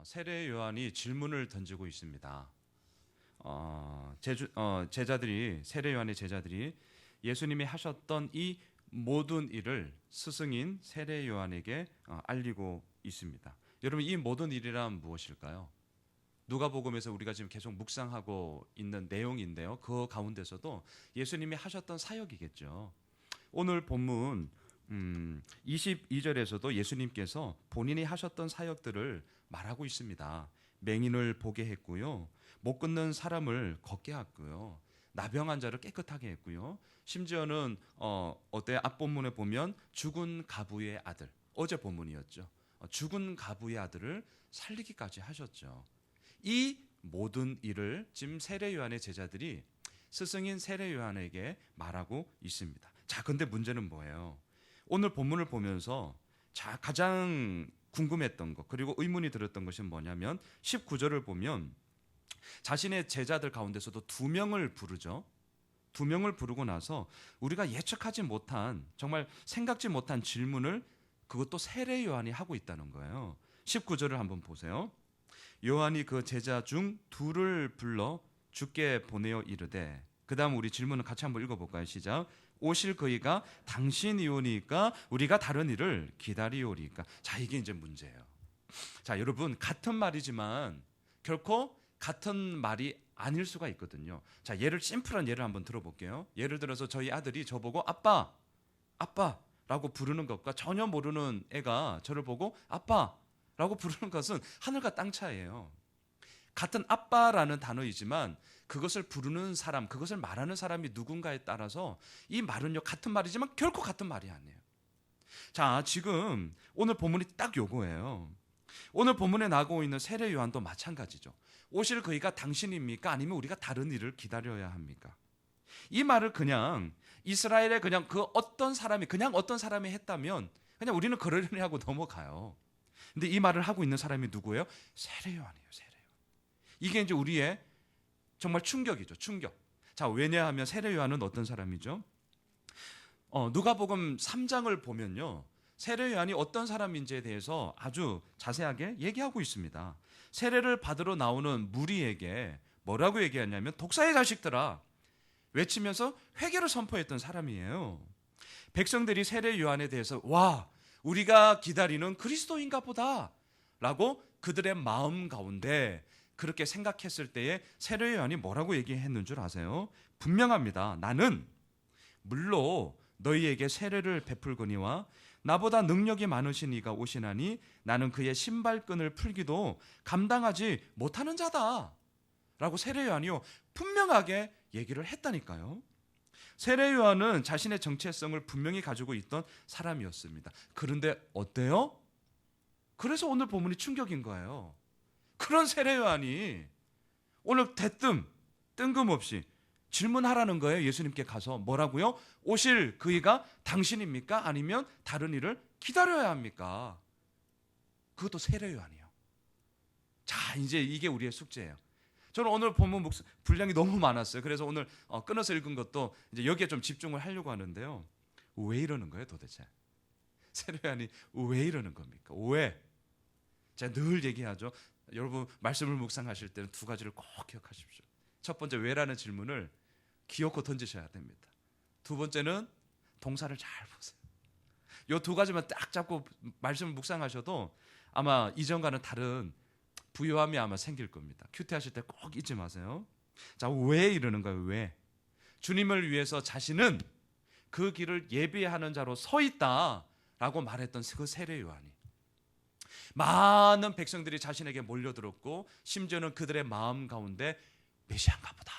어, 세례 요한이 질문을 던지고 있습니다. 어, 제주, 어, 제자들이 세례 요한의 제자들이 예수님이 하셨던 이 모든 일을 스승인 세례 요한에게 어, 알리고 있습니다. 여러분 이 모든 일이란 무엇일까요? 누가복음에서 우리가 지금 계속 묵상하고 있는 내용인데요. 그 가운데서도 예수님이 하셨던 사역이겠죠. 오늘 본문 음, 22절에서도 예수님께서 본인이 하셨던 사역들을 말하고 있습니다. 맹인을 보게 했고요. 못 걷는 사람을 걷게 했고요. 나병한 자를 깨끗하게 했고요. 심지어는 어, 어때 앞본문에 보면 죽은 가부의 아들 어제 본문이었죠. 어, 죽은 가부의 아들을 살리기까지 하셨죠. 이 모든 일을 지금 세례 요한의 제자들이 스승인 세례 요한에게 말하고 있습니다. 자, 근데 문제는 뭐예요? 오늘 본문을 보면서 자, 가장 궁금했던 것 그리고 의문이 들었던 것이 뭐냐면 19절을 보면 자신의 제자들 가운데서도 두 명을 부르죠. 두 명을 부르고 나서 우리가 예측하지 못한 정말 생각지 못한 질문을 그것도 세례 요한이 하고 있다는 거예요. 19절을 한번 보세요. 요한이 그 제자 중 둘을 불러 주께 보내어 이르되 그다음 우리 질문을 같이 한번 읽어 볼까요? 시작. 오실 그이가 당신이오니까 우리가 다른 일을 기다리오리까. 자 이게 이제 문제예요. 자 여러분 같은 말이지만 결코 같은 말이 아닐 수가 있거든요. 자 예를 심플한 예를 한번 들어볼게요. 예를 들어서 저희 아들이 저보고 아빠, 아빠라고 부르는 것과 전혀 모르는 애가 저를 보고 아빠라고 부르는 것은 하늘과 땅 차이예요. 같은 아빠라는 단어이지만 그것을 부르는 사람, 그것을 말하는 사람이 누군가에 따라서 이 말은요 같은 말이지만 결코 같은 말이 아니에요. 자, 지금 오늘 본문이 딱 요거예요. 오늘 본문에 나오고 있는 세례 요한도 마찬가지죠. 오실 그이가 당신입니까? 아니면 우리가 다른 일을 기다려야 합니까? 이 말을 그냥 이스라엘의 그냥 그 어떤 사람이 그냥 어떤 사람이 했다면 그냥 우리는 그러려니 하고 넘어가요. 근데 이 말을 하고 있는 사람이 누구예요? 세례 요한이에요. 세례 요한. 이게 이제 우리의 정말 충격이죠. 충격. 자, 왜냐하면 세례 요한은 어떤 사람이죠? 어, 누가복음 3장을 보면요. 세례 요한이 어떤 사람인지에 대해서 아주 자세하게 얘기하고 있습니다. 세례를 받으러 나오는 무리에게 뭐라고 얘기하냐면 독사의 자식들아 외치면서 회개를 선포했던 사람이에요. 백성들이 세례 요한에 대해서 와 우리가 기다리는 그리스도인가 보다라고 그들의 마음 가운데 그렇게 생각했을 때에 세례 요한이 뭐라고 얘기했는 줄 아세요? 분명합니다. 나는 물로 너희에게 세례를 베풀거니와 나보다 능력이 많으신 이가 오시나니 나는 그의 신발끈을 풀기도 감당하지 못하는 자다. 라고 세례 요한이요 분명하게 얘기를 했다니까요. 세례 요한은 자신의 정체성을 분명히 가지고 있던 사람이었습니다. 그런데 어때요? 그래서 오늘 본문이 충격인 거예요. 그런 세례 요한이 오늘 대뜸 뜬금없이 질문하라는 거예요. 예수님께 가서 뭐라고요? 오실 그이가 당신입니까? 아니면 다른 일을 기다려야 합니까? 그것도 세례 요한이요. 자, 이제 이게 우리의 숙제예요. 저는 오늘 본문 묵 분량이 너무 많았어요. 그래서 오늘 어, 끊어서 읽은 것도 이제 여기에 좀 집중을 하려고 하는데요. 왜 이러는 거예요, 도대체? 세례 요한이 왜 이러는 겁니까? 왜? 제가 늘 얘기하죠. 여러분 말씀을 묵상하실 때는 두 가지를 꼭 기억하십시오. 첫 번째 왜라는 질문을 기어코 던지셔야 됩니다. 두 번째는 동사를 잘 보세요. 요 두 가지만 딱 잡고 말씀을 묵상하셔도 아마 이전과는 다른 부요함이 아마 생길 겁니다. 큐티 하실 때 꼭 잊지 마세요. 자, 왜 이러는가요? 왜? 주님을 위해서 자신은 그 길을 예비하는 자로 서 있다라고 말했던 그 세례 요한이 많은 백성들이 자신에게 몰려들었고 심지어는 그들의 마음 가운데 메시아인가 보다.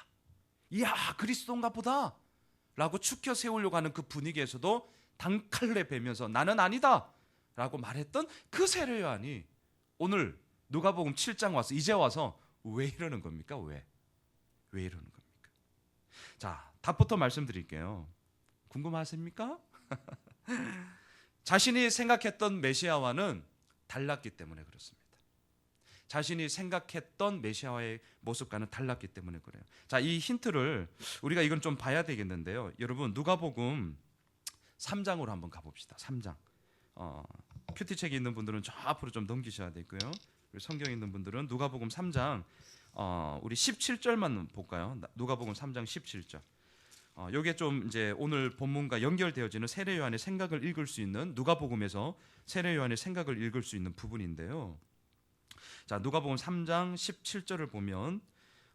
이야, 그리스도인가 보다. 라고 축혀 세우려고 하는 그 분위기에서도 단칼에 베면서 나는 아니다. 라고 말했던 그 세례 요한이 오늘 누가복음 7장 와서 이제 와서 왜 이러는 겁니까? 왜? 왜 이러는 겁니까? 자, 답부터 말씀드릴게요. 궁금하십니까? 자신이 생각했던 메시아와는 달랐기 때문에 그렇습니다. 자신이 생각했던 메시아의 모습과는 달랐기 때문에 그래요. 자, 이 힌트를 우리가 이건 좀 봐야 되겠는데요. 여러분, 누가복음 3장으로 한번 가봅시다. 3장. 어, 큐티 책이 있는 분들은 저 앞으로 좀 넘기셔야 되고요. 성경 있는 분들은 누가복음 3장 어, 우리 17절만 볼까요? 나- 누가복음 3장 17절. 어, 요게 좀 이제 오늘 본문과 연결되어지는 세례 요한의 생각을 읽을 수 있는 누가복음에서 세례 요한의 생각을 읽을 수 있는 부분인데요. 자, 누가복음 3장 17절을 보면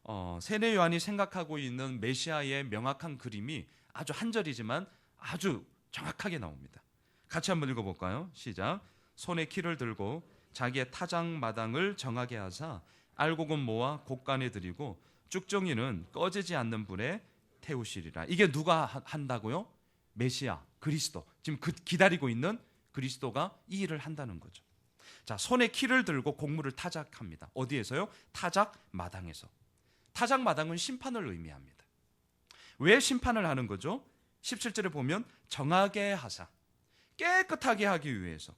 어, 세례 요한이 생각하고 있는 메시아의 명확한 그림이 아주 한 절이지만 아주 정확하게 나옵니다. 같이 한번 읽어 볼까요? 시작. 손에 키를 들고 자기의 타작 마당을 정하게 하사 알곡은 모아 곡간에 들이고 쭉정이는 꺼지지 않는 불에 태우시리라. 이게 누가 하- 한다고요? 메시아 그리스도 지금 그 기다리고 있는 그리스도가 이 일을 한다는 거죠. 자 손에 키를 들고 곡물을 타작합니다. 어디에서요? 타작 마당에서. 타작 마당은 심판을 의미합니다. 왜 심판을 하는 거죠? 17절에 보면 정하게 하사 깨끗하게 하기 위해서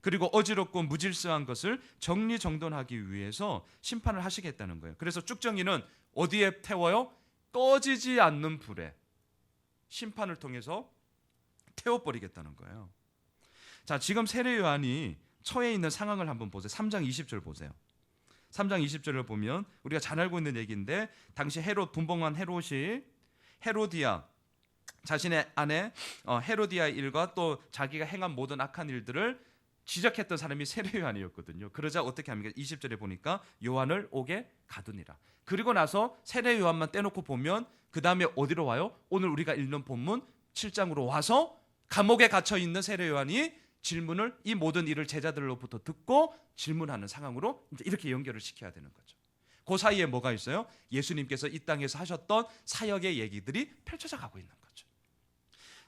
그리고 어지럽고 무질서한 것을 정리정돈하기 위해서 심판을 하시겠다는 거예요. 그래서 쭉정이는 어디에 태워요? 꺼지지 않는 불에 심판을 통해서 태워버리겠다는 거예요. 자, 지금 세례 요한이 처해 있는 상황을 한번 보세요. 3장 20절 보세요. 3장 20절을 보면 우리가 잘 알고 있는 얘기인데 당시 헤롯 분봉한 헤롯이 헤로디아 자신의 아내 어, 헤로디아의 일과 또 자기가 행한 모든 악한 일들을 지적했던 사람이 세례 요한이었거든요. 그러자 어떻게 합니까? 20절에 보니까 요한을 옥에 가두니라. 그리고 나서 세례 요한만 떼놓고 보면 그 다음에 어디로 와요? 오늘 우리가 읽는 본문 7장으로 와서 감옥에 갇혀 있는 세례 요한이 질문을 이 모든 일을 제자들로부터 듣고 질문하는 상황으로 이렇게 연결을 시켜야 되는 거죠. 그 사이에 뭐가 있어요? 예수님께서 이 땅에서 하셨던 사역의 얘기들이 펼쳐져 가고 있는 거죠.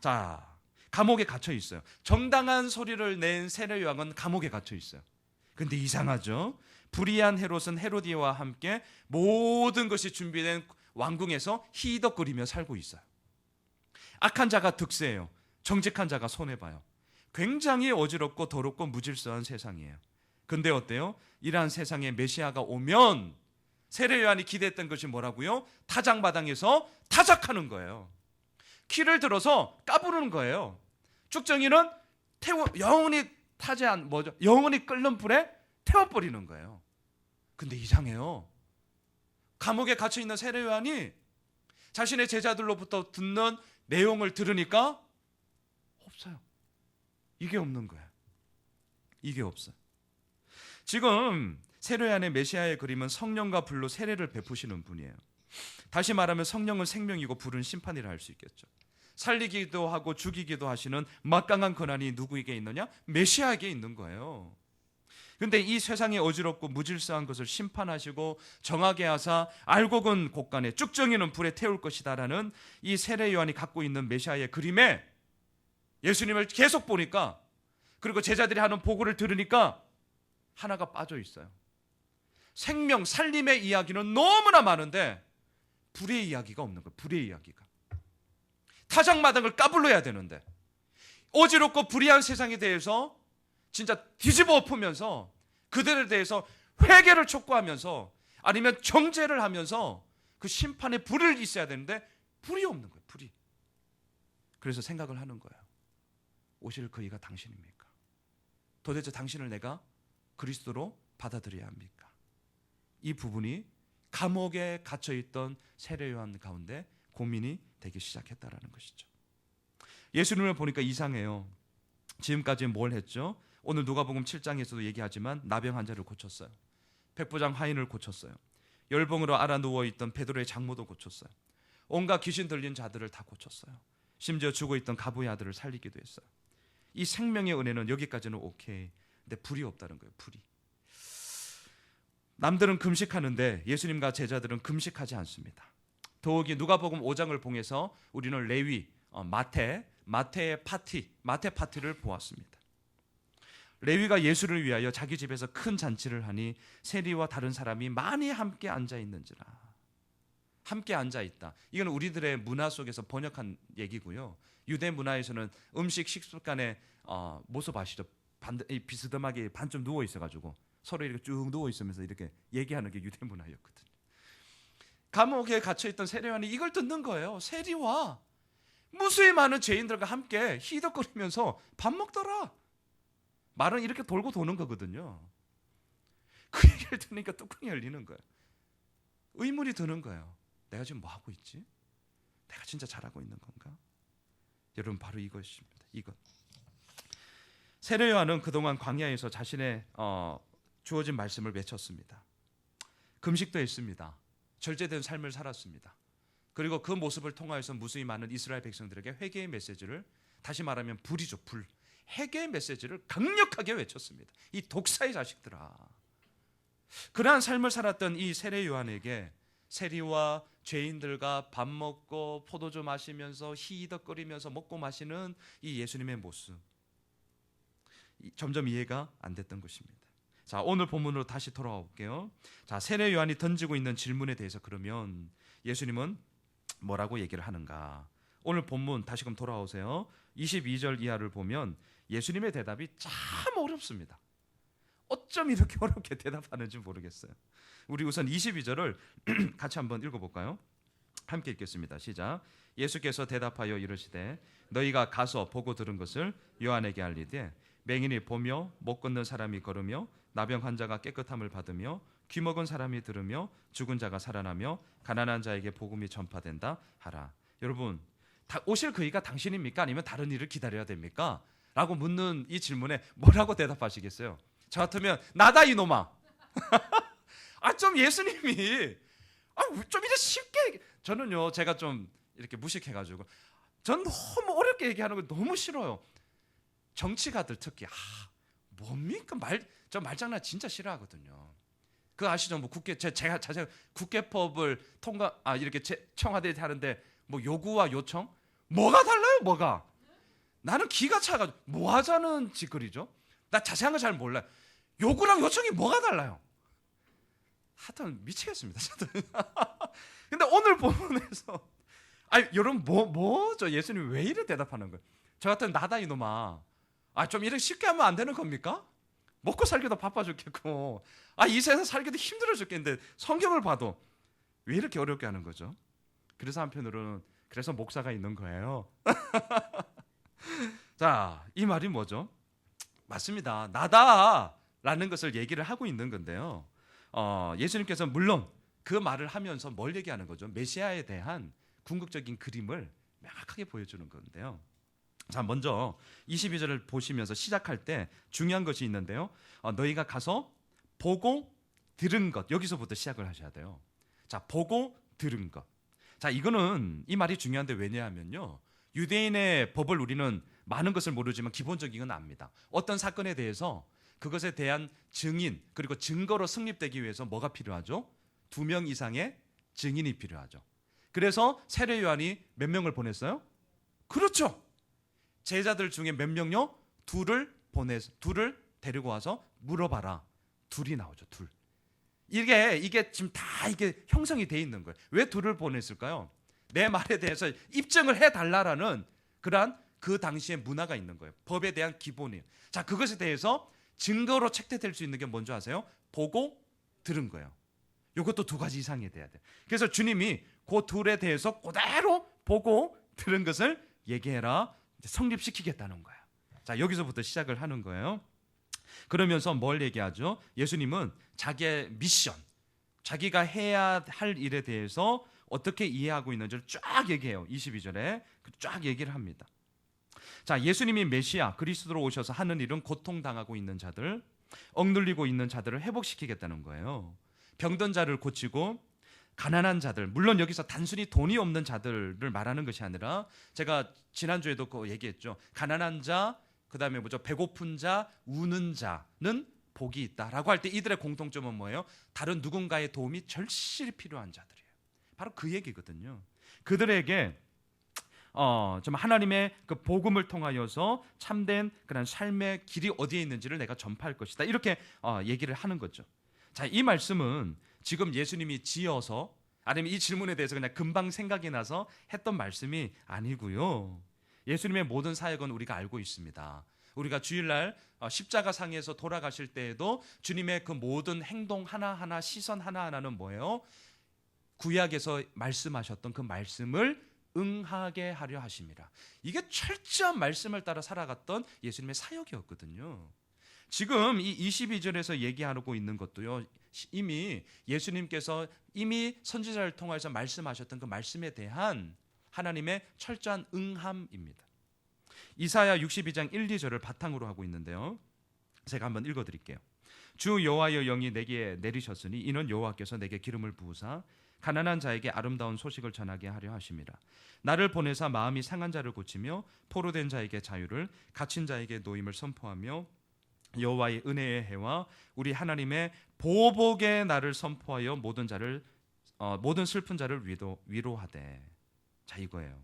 자, 감옥에 갇혀 있어요. 정당한 소리를 낸 세례 요한은 감옥에 갇혀 있어요. 근데 이상하죠? 불의한 헤롯은 헤로디아와 함께 모든 것이 준비된 왕궁에서 희덕거리며 살고 있어요. 악한 자가 득세해요. 정직한 자가 손해 봐요. 굉장히 어지럽고 더럽고 무질서한 세상이에요. 근데 어때요? 이러한 세상에 메시아가 오면 세례 요한이 기대했던 것이 뭐라고요? 타작마당에서 타작하는 거예요. 키를 들어서 까부르는 거예요. 쭉정이는 태워 영원히 타지 않 뭐죠? 영원히 끓는 불에 태워 버리는 거예요. 근데 이상해요. 감옥에 갇혀 있는 세례 요한이 자신의 제자들로부터 듣는 내용을 들으니까 없어요. 이게 없는 거예요. 이게 없어요. 지금 세례 요한의 메시아의 그림은 성령과 불로 세례를 베푸시는 분이에요. 다시 말하면 성령은 생명이고 불은 심판이라 할 수 있겠죠. 살리기도 하고 죽이기도 하시는 막강한 권한이 누구에게 있느냐? 메시아에게 있는 거예요. 근데 이 세상에 어지럽고 무질서한 것을 심판하시고 정하게 하사 알곡은 곡간에 쭉정이는 불에 태울 것이다라는 이 세례 요한이 갖고 있는 메시아의 그림에 예수님을 계속 보니까 그리고 제자들이 하는 보고를 들으니까 하나가 빠져 있어요. 생명 살림의 이야기는 너무나 많은데 불의 이야기가 없는 거예요. 불의 이야기가. 타작마당을 까불러야 되는데 어지럽고 불의한 세상에 대해서 진짜 뒤집어 엎으면서 그들에 대해서 회개를 촉구하면서 아니면 정죄를 하면서 그 심판의 불을 있어야 되는데 불이 없는 거예요. 불이. 그래서 생각을 하는 거예요. 오실 그이가 당신입니까? 도대체 당신을 내가 그리스도로 받아들여야 합니까? 이 부분이 감옥에 갇혀 있던 세례 요한 가운데 고민이 되기 시작했다라는 것이죠. 예수님을 보니까 이상해요. 지금까지 뭘 했죠? 오늘 누가복음 7장에서도 얘기하지만 나병 환자를 고쳤어요. 백부장 하인을 고쳤어요. 열봉으로 알아 누워 있던 베드로의 장모도 고쳤어요. 온갖 귀신 들린 자들을 다 고쳤어요. 심지어 죽어 있던 가부의 아들을 살리기도 했어요. 이 생명의 은혜는 여기까지는 오케이. 근데 불이 없다는 거예요. 불이. 남들은 금식하는데 예수님과 제자들은 금식하지 않습니다. 더욱이 누가복음 5장을 봉해서 우리는 레위, 어, 마태, 마태의 파티, 마태 파티를 보았습니다. 레위가 예수를 위하여 자기 집에서 큰 잔치를 하니 세리와 다른 사람이 많이 함께 앉아 있는지라. 함께 앉아 있다. 이건 우리들의 문화 속에서 번역한 얘기고요. 유대 문화에서는 음식 식습관의 어, 모습 아시죠? 반, 이 비스듬하게 반쯤 누워 있어가지고 서로 이렇게 쭉 누워 있으면서 이렇게 얘기하는 게 유대 문화였거든요. 감옥에 갇혀 있던 세례관이 이걸 듣는 거예요. 세리와 무수히 많은 죄인들과 함께 희덕거리면서 밥 먹더라. 말은 이렇게 돌고 도는 거거든요. 그 얘기 얘기를 들으니까 뚜껑이 열리는 거예요. 의문이 드는 거예요. 내가 지금 뭐 하고 있지? 내가 진짜 잘하고 있는 건가? 여러분 바로 이것입니다. 이것. 세례 요한은 그동안 광야에서 자신의 어, 주어진 말씀을 외쳤습니다. 금식도 했습니다. 절제된 삶을 살았습니다. 그리고 그 모습을 통하여서 무수히 많은 이스라엘 백성들에게 회개의 메시지를 다시 말하면 불이죠 불 회개의 메시지를 강력하게 외쳤습니다. 이 독사의 자식들아. 그러한 삶을 살았던 이 세례 요한에게 세리와 죄인들과 밥 먹고 포도주 마시면서 희덕거리면서 먹고 마시는 이 예수님의 모습 점점 이해가 안 됐던 것입니다. 자, 오늘 본문으로 다시 돌아와 볼게요. 자, 세례 요한이 던지고 있는 질문에 대해서 그러면 예수님은 뭐라고 얘기를 하는가? 오늘 본문 다시금 돌아오세요. 22절 이하를 보면 예수님의 대답이 참 어렵습니다. 어쩜 이렇게 어렵게 대답하는지 모르겠어요. 우리 우선 22절을 같이 한번 읽어볼까요? 함께 읽겠습니다. 시작. 예수께서 대답하여 이르시되 너희가 가서 보고 들은 것을 요한에게 알리되 맹인이 보며 못 걷는 사람이 걸으며 나병 환자가 깨끗함을 받으며 귀 먹은 사람이 들으며 죽은 자가 살아나며 가난한 자에게 복음이 전파된다 하라. 여러분, 다 오실 그이가 당신입니까? 아니면 다른 일을 기다려야 됩니까? 라고 묻는 이 질문에 뭐라고 대답하시겠어요? 저 같으면 나다 이놈아. 아 좀 예수님이 아 좀 이제 쉽게 저는요 제가 좀 이렇게 무식해가지고 전 너무 어렵게 얘기하는 거 너무 싫어요. 정치가들 특히 아 뭡니까 말 저 말장난 진짜 싫어하거든요. 그 아시죠? 뭐 국회 제, 제가 자세히 국회법을 통과 아 이렇게 제, 청와대에 하는데 뭐 요구와 요청 뭐가 달라요? 뭐가 나는 기가 차가지고 뭐 하자는 짓거리죠? 나 자세한 거 잘 몰라요. 요구랑 요청이 뭐가 달라요? 하여튼 미치겠습니다. 근데 오늘 본문에서 아니 여러분 뭐 뭐죠? 예수님 왜 이래 대답하는 거예요? 저 같은 나다 이놈아. 아 좀 이렇게 쉽게 하면 안 되는 겁니까? 먹고 살기도 바빠 죽겠고 아 이 세상 살기도 힘들어 죽겠는데 성경을 봐도 왜 이렇게 어렵게 하는 거죠? 그래서 한편으로는 그래서 목사가 있는 거예요. 자, 이 말이 뭐죠? 맞습니다. 나다 라는 것을 얘기를 하고 있는 건데요. 어, 예수님께서 물론 그 말을 하면서 뭘 얘기하는 거죠? 메시아에 대한 궁극적인 그림을 명확하게 보여주는 건데요. 자, 먼저 22절을 보시면서 시작할 때 중요한 것이 있는데요. 어, 너희가 가서 보고 들은 것 여기서부터 시작을 하셔야 돼요. 자, 보고 들은 것. 자, 이거는 이 말이 중요한데 왜냐하면요. 유대인의 법을 우리는 많은 것을 모르지만 기본적인 건 압니다. 어떤 사건에 대해서 그것에 대한 증인 그리고 증거로 성립되기 위해서 뭐가 필요하죠? 두 명 이상의 증인이 필요하죠. 그래서 세례 요한이 몇 명을 보냈어요? 그렇죠. 제자들 중에 몇 명요? 둘을 보내서 둘을 데리고 와서 물어봐라. 둘이 나오죠. 둘. 이게 이게 지금 다 이게 형성이 돼 있는 거예요. 왜 둘을 보냈을까요? 내 말에 대해서 입증을 해 달라라는 그러한 그 당시의 문화가 있는 거예요. 법에 대한 기본이에요. 자, 그것에 대해서 증거로 책대될 수 있는 게 뭔지 아세요? 보고 들은 거예요. 이것도 두 가지 이상이 돼야 돼. 그래서 주님이 그 둘에 대해서 그대로 보고 들은 것을 얘기해라. 성립시키겠다는 거예요. 자, 여기서부터 시작을 하는 거예요. 그러면서 뭘 얘기하죠? 예수님은 자기의 미션, 자기가 해야 할 일에 대해서 어떻게 이해하고 있는지를 쫙 얘기해요. 22절에 쫙 얘기를 합니다. 자, 예수님이 메시아 그리스도로 오셔서 하는 일은 고통 당하고 있는 자들, 억눌리고 있는 자들을 회복시키겠다는 거예요. 병든 자를 고치고 가난한 자들, 물론 여기서 단순히 돈이 없는 자들을 말하는 것이 아니라 제가 지난주에도 그 얘기했죠. 가난한 자, 그다음에 뭐죠? 배고픈 자, 우는 자는 복이 있다라고 할 때 이들의 공통점은 뭐예요? 다른 누군가의 도움이 절실히 필요한 자들이에요. 바로 그 얘기거든요. 그들에게 어, 좀 하나님의 그 복음을 통하여서 참된 그런 삶의 길이 어디에 있는지를 내가 전파할 것이다. 이렇게 어, 얘기를 하는 거죠. 자, 이 말씀은 지금 예수님이 지어서 아니면 이 질문에 대해서 그냥 금방 생각이 나서 했던 말씀이 아니고요. 예수님의 모든 사역은 우리가 알고 있습니다. 우리가 주일날 어, 십자가 상에서 돌아가실 때에도 주님의 그 모든 행동 하나하나 시선 하나하나는 뭐예요? 구약에서 말씀하셨던 그 말씀을 응하게 하려 하십니다. 이게 철저한 말씀을 따라 살아갔던 예수님의 사역이었거든요. 지금 이 22절에서 얘기하고 있는 것도요. 시- 이미 예수님께서 이미 선지자를 통해서 말씀하셨던 그 말씀에 대한 하나님의 철저한 응함입니다. 이사야 62장 1, 2절을 바탕으로 하고 있는데요. 제가 한번 읽어 드릴게요. 주 여호와의 영이 내게 내리셨으니 이는 여호와께서 내게 기름을 부으사 가난한 자에게 아름다운 소식을 전하게 하려 하심이라. 나를 보내사 마음이 상한 자를 고치며 포로된 자에게 자유를 갇힌 자에게 노임을 선포하며 여호와의 은혜의 해와 우리 하나님의 보복의 날을 선포하여 모든 자를 어, 모든 슬픈 자를 위로 위로하되 자 이거예요.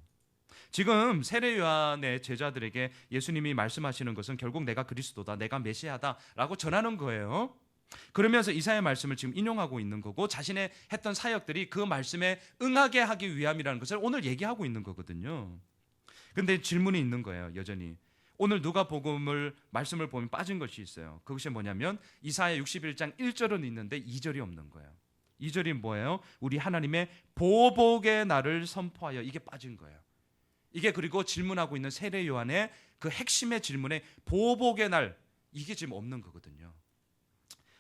지금 세례 요한의 제자들에게 예수님이 말씀하시는 것은 결국 내가 그리스도다, 내가 메시아다라고 전하는 거예요. 그러면서 이사의 말씀을 지금 인용하고 있는 거고 자신의 했던 사역들이 그 말씀에 응하게 하기 위함이라는 것을 오늘 얘기하고 있는 거거든요. 근데 질문이 있는 거예요, 여전히. 오늘 누가 복음을 말씀을 보면 빠진 것이 있어요. 그것이 뭐냐면 이사야 61장 1절은 있는데 2절이 없는 거예요. 2절이 뭐예요? 우리 하나님의 보복의 날을 선포하여 이게 빠진 거예요. 이게 그리고 질문하고 있는 세례 요한의 그 핵심의 질문에 보복의 날 이게 지금 없는 거거든요.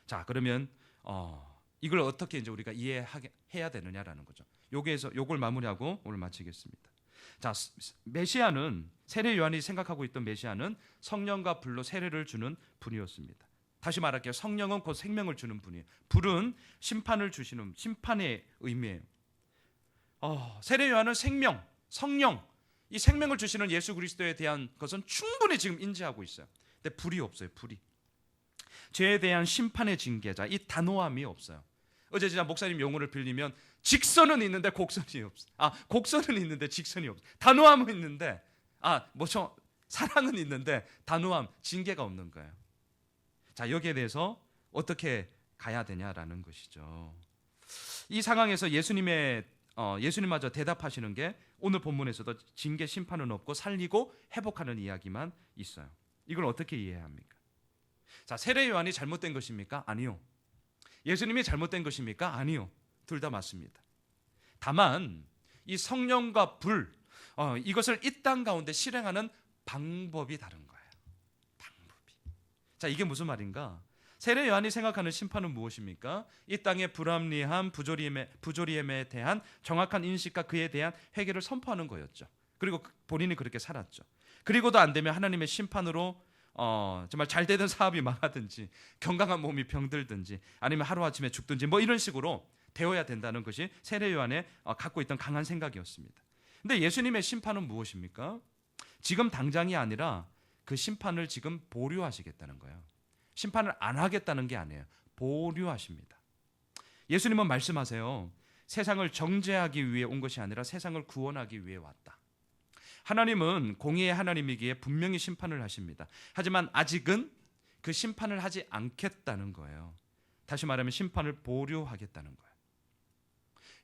자 그러면 어, 이걸 어떻게 이제 우리가 이해하게 해야 되느냐라는 거죠. 여기에서 요걸 마무리하고 오늘 마치겠습니다. 자 메시아는 세례 요한이 생각하고 있던 메시아는 성령과 불로 세례를 주는 분이었습니다. 다시 말할게요. 성령은 곧 생명을 주는 분이에요. 불은 심판을 주시는 심판의 의미예요. 어, 세례 요한은 생명, 성령, 이 생명을 주시는 예수 그리스도에 대한 것은 충분히 지금 인지하고 있어요. 근데 불이 없어요. 불이. 죄에 대한 심판의 징계자 이 단호함이 없어요. 어제 진짜 목사님 용어를 빌리면 직선은 있는데 곡선이 없어. 아 곡선은 있는데 직선이 없어. 단호함은 있는데 아뭐저 사랑은 있는데 단호함 징계가 없는 거예요. 자 여기에 대해서 어떻게 가야 되냐라는 것이죠. 이 상황에서 예수님의 어, 예수님마저 대답하시는 게 오늘 본문에서도 징계 심판은 없고 살리고 회복하는 이야기만 있어요. 이걸 어떻게 이해해야 합니까? 자, 세례 요한이 잘못된 것입니까? 아니요. 예수님이 잘못된 것입니까? 아니요. 둘 다 맞습니다. 다만 이 성령과 불 어, 이것을 이 땅 가운데 실행하는 방법이 다른 거예요. 방법이. 자, 이게 무슨 말인가? 세례 요한이 생각하는 심판은 무엇입니까? 이 땅의 불합리함, 부조리함에, 부조리함에 대한 정확한 인식과 그에 대한 회개를 선포하는 거였죠. 그리고 그- 본인이 그렇게 살았죠. 그리고도 안 되면 하나님의 심판으로 어, 정말 잘 되던 사업이 망하든지 건강한 몸이 병들든지 아니면 하루아침에 죽든지 뭐 이런 식으로 되어야 된다는 것이 세례 요한의 어, 갖고 있던 강한 생각이었습니다. 근데 예수님의 심판은 무엇입니까? 지금 당장이 아니라 그 심판을 지금 보류하시겠다는 거예요. 심판을 안 하겠다는 게 아니에요. 보류하십니다. 예수님은 말씀하세요. 세상을 정죄하기 위해 온 것이 아니라 세상을 구원하기 위해 왔다. 하나님은 공의의 하나님이기에 분명히 심판을 하십니다. 하지만 아직은 그 심판을 하지 않겠다는 거예요. 다시 말하면 심판을 보류하겠다는 거예요.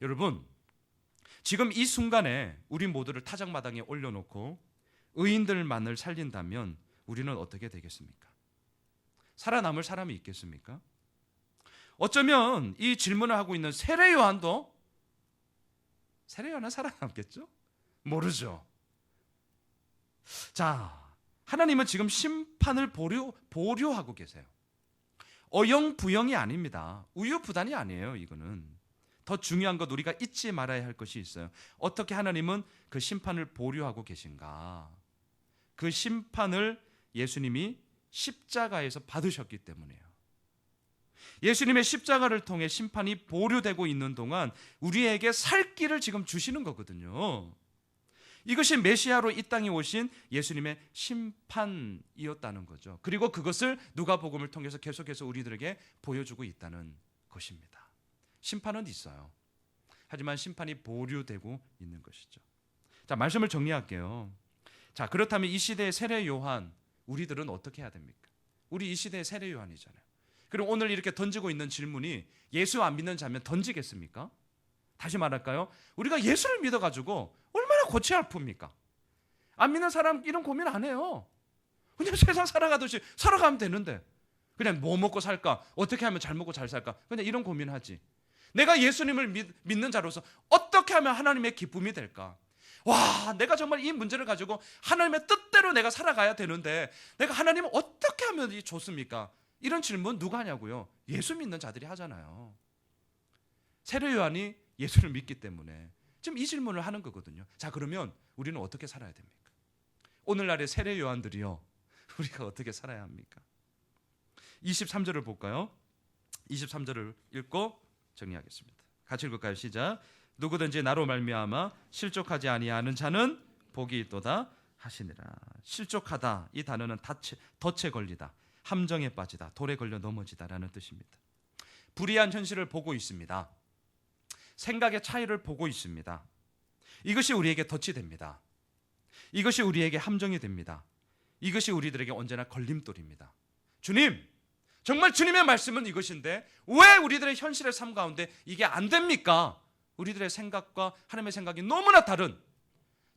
여러분, 지금 이 순간에 우리 모두를 타작마당에 올려놓고 의인들만을 살린다면 우리는 어떻게 되겠습니까? 살아남을 사람이 있겠습니까? 어쩌면 이 질문을 하고 있는 세례 요한도 세례 요한은 살아남겠죠? 모르죠. 자, 하나님은 지금 심판을 보류 보류하고 계세요. 어영부영이 아닙니다. 우유부단이 아니에요. 이거는 더 중요한 것 우리가 잊지 말아야 할 것이 있어요. 어떻게 하나님은 그 심판을 보류하고 계신가? 그 심판을 예수님이 십자가에서 받으셨기 때문이에요. 예수님의 십자가를 통해 심판이 보류되고 있는 동안 우리에게 살 길을 지금 주시는 거거든요. 이것이 메시아로 이 땅에 오신 예수님의 심판이었다는 거죠. 그리고 그것을 누가복음을 통해서 계속해서 우리들에게 보여주고 있다는 것입니다. 심판은 있어요. 하지만 심판이 보류되고 있는 것이죠. 자, 말씀을 정리할게요. 자, 그렇다면 이 시대의 세례 요한 우리들은 어떻게 해야 됩니까? 우리 이 시대의 세례 요한이잖아요. 그럼 오늘 이렇게 던지고 있는 질문이 예수 안 믿는 자면 던지겠습니까? 다시 말할까요? 우리가 예수를 믿어 가지고 얼마나 고치 아픕니까? 안 믿는 사람 이런 고민 안 해요. 그냥 세상 살아가듯이 살아가면 되는데 그냥 뭐 먹고 살까? 어떻게 하면 잘 먹고 잘 살까? 그냥 이런 고민하지. 내가 예수님을 믿, 믿는 자로서 어떻게 하면 하나님의 기쁨이 될까? 와, 내가 정말 이 문제를 가지고 하나님의 뜻대로 내가 살아가야 되는데 내가 하나님을 어떻게 하면 이 좋습니까? 이런 질문 누가 하냐고요? 예수 믿는 자들이 하잖아요. 세례 요한이 예수를 믿기 때문에 지금 이 질문을 하는 거거든요. 자, 그러면 우리는 어떻게 살아야 됩니까? 오늘날의 세례 요한들이요. 우리가 어떻게 살아야 합니까? 23절을 볼까요? 23절을 읽고 정리하겠습니다. 같이 읽을까요? 시작. 누구든지 나로 말미암아 실족하지 아니하는 자는 복이 있도다 하시니라. 실족하다 이 단어는 덫에, 덫에 걸리다, 함정에 빠지다, 돌에 걸려 넘어지다라는 뜻입니다. 불의한 현실을 보고 있습니다. 생각의 차이를 보고 있습니다. 이것이 우리에게 덫이 됩니다. 이것이 우리에게 함정이 됩니다. 이것이 우리들에게 언제나 걸림돌입니다. 주님, 정말 주님의 말씀은 이것인데 왜 우리들의 현실의 삶 가운데 이게 안 됩니까? 우리들의 생각과 하나님의 생각이 너무나 다른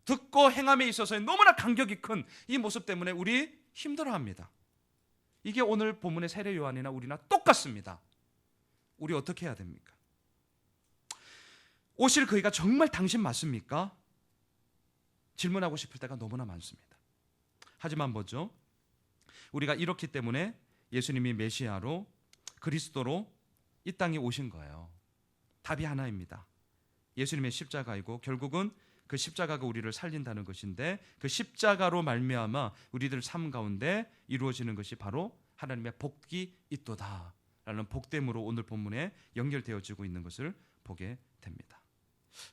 듣고 행함에 있어서의 너무나 간격이 큰 이 모습 때문에 우리 힘들어합니다. 이게 오늘 본문의 세례 요한이나 우리나 똑같습니다. 우리 어떻게 해야 됩니까? 오실 그이가 정말 당신 맞습니까? 질문하고 싶을 때가 너무나 많습니다. 하지만 뭐죠? 우리가 이렇기 때문에 예수님이 메시아로 그리스도로 이 땅에 오신 거예요. 답이 하나입니다. 예수님의 십자가이고 결국은 그 십자가가 우리를 살린다는 것인데 그 십자가로 말미암아 우리들 삶 가운데 이루어지는 것이 바로 하나님의 복이 있도다라는 복됨으로 오늘 본문에 연결되어지고 있는 것을 보게 됩니다.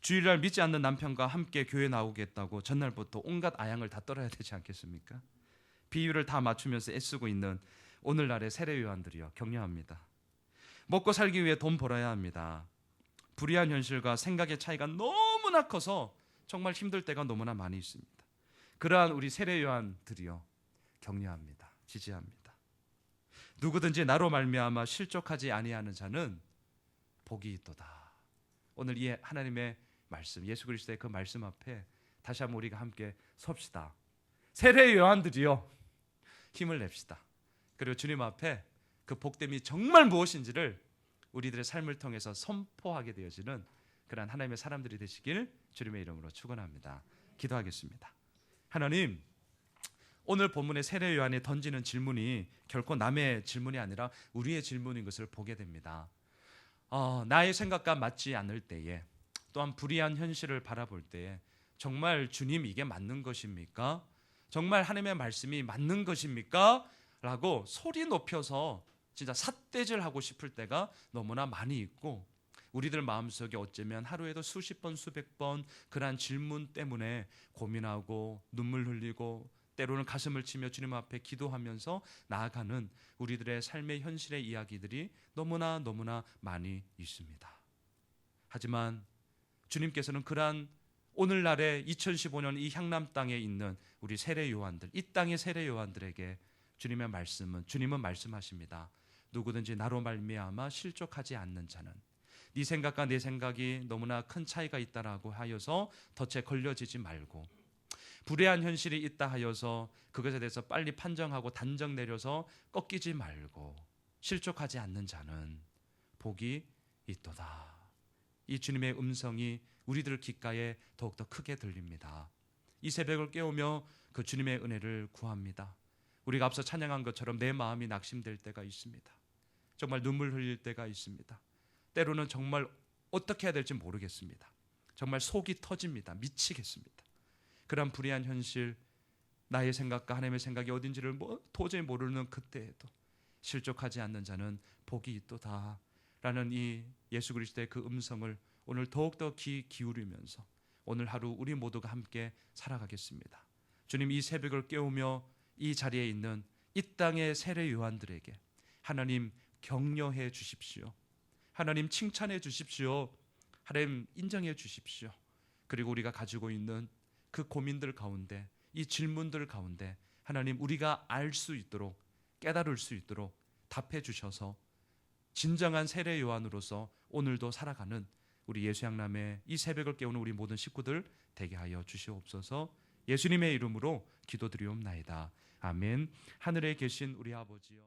주일날 믿지 않는 남편과 함께 교회 나오겠다고 전날부터 온갖 아양을 다 떨어야 되지 않겠습니까? 비유를 다 맞추면서 애쓰고 있는 오늘날의 세례 요한들이요 격려합니다. 먹고 살기 위해 돈 벌어야 합니다. 불의한 현실과 생각의 차이가 너무나 커서 정말 힘들 때가 너무나 많이 있습니다. 그러한 우리 세례 요한들이요 격려합니다. 지지합니다. 누구든지 나로 말미암아 실족하지 아니하는 자는 복이 있도다. 오늘 이 하나님의 말씀, 예수 그리스도의 그 말씀 앞에 다시 한번 우리가 함께 섭시다. 세례 요한들이요 힘을 냅시다. 그리고 주님 앞에 그 복됨이 정말 무엇인지를 우리들의 삶을 통해서 선포하게 되어지는 그러한 하나님의 사람들이 되시길 주님의 이름으로 축원합니다. 기도하겠습니다. 하나님, 오늘 본문의 세례 요한이 던지는 질문이 결코 남의 질문이 아니라 우리의 질문인 것을 보게 됩니다. 어, 나의 생각과 맞지 않을 때에 또한 불의한 현실을 바라볼 때에 정말 주님 이게 맞는 것입니까? 정말 하나님의 말씀이 맞는 것입니까? 라고 소리 높여서 진짜 삿대질 하고 싶을 때가 너무나 많이 있고 우리들 마음속에 어쩌면 하루에도 수십 번 수백 번 그러한 질문 때문에 고민하고 눈물 흘리고 때로는 가슴을 치며 주님 앞에 기도하면서 나아가는 우리들의 삶의 현실의 이야기들이 너무나 너무나 많이 있습니다. 하지만 주님께서는 그러한 오늘날의 2015년 이 향남 땅에 있는 우리 세례 요한들, 이 땅의 세례 요한들에게 주님의 말씀은 주님은 말씀하십니다. 누구든지 나로 말미암아 실족하지 않는 자는 네 생각과 내 생각이 너무나 큰 차이가 있다라고 하여서 덫에 걸려지지 말고 불의한 현실이 있다 하여서 그것에 대해서 빨리 판정하고 단정 내려서 꺾이지 말고 실족하지 않는 자는 복이 있도다. 이 주님의 음성이 우리들 귓가에 더욱더 크게 들립니다. 이 새벽을 깨우며 그 주님의 은혜를 구합니다. 우리가 앞서 찬양한 것처럼 내 마음이 낙심될 때가 있습니다. 정말 눈물 흘릴 때가 있습니다. 때로는 정말 어떻게 해야 될지 모르겠습니다. 정말 속이 터집니다. 미치겠습니다. 그런 불의한 현실, 나의 생각과 하나님의 생각이 어딘지를 뭐 도저히 모르는 그때에도 실족하지 않는 자는 복이 있도다. 라는 이 예수 그리스도의 그 음성을 오늘 더욱더 귀 기울이면서 오늘 하루 우리 모두가 함께 살아가겠습니다. 주님 이 새벽을 깨우며 이 자리에 있는 이 땅의 세례 요한들에게 하나님 격려해 주십시오. 하나님 칭찬해 주십시오. 하나님 인정해 주십시오. 그리고 우리가 가지고 있는 그 고민들 가운데 이 질문들 가운데 하나님 우리가 알 수 있도록 깨달을 수 있도록 답해 주셔서 진정한 세례 요한으로서 오늘도 살아가는 우리 예수 양남의 이 새벽을 깨우는 우리 모든 식구들 되게 하여 주시옵소서. 예수님의 이름으로 기도드리옵나이다. 아멘. 하늘에 계신 우리 아버지여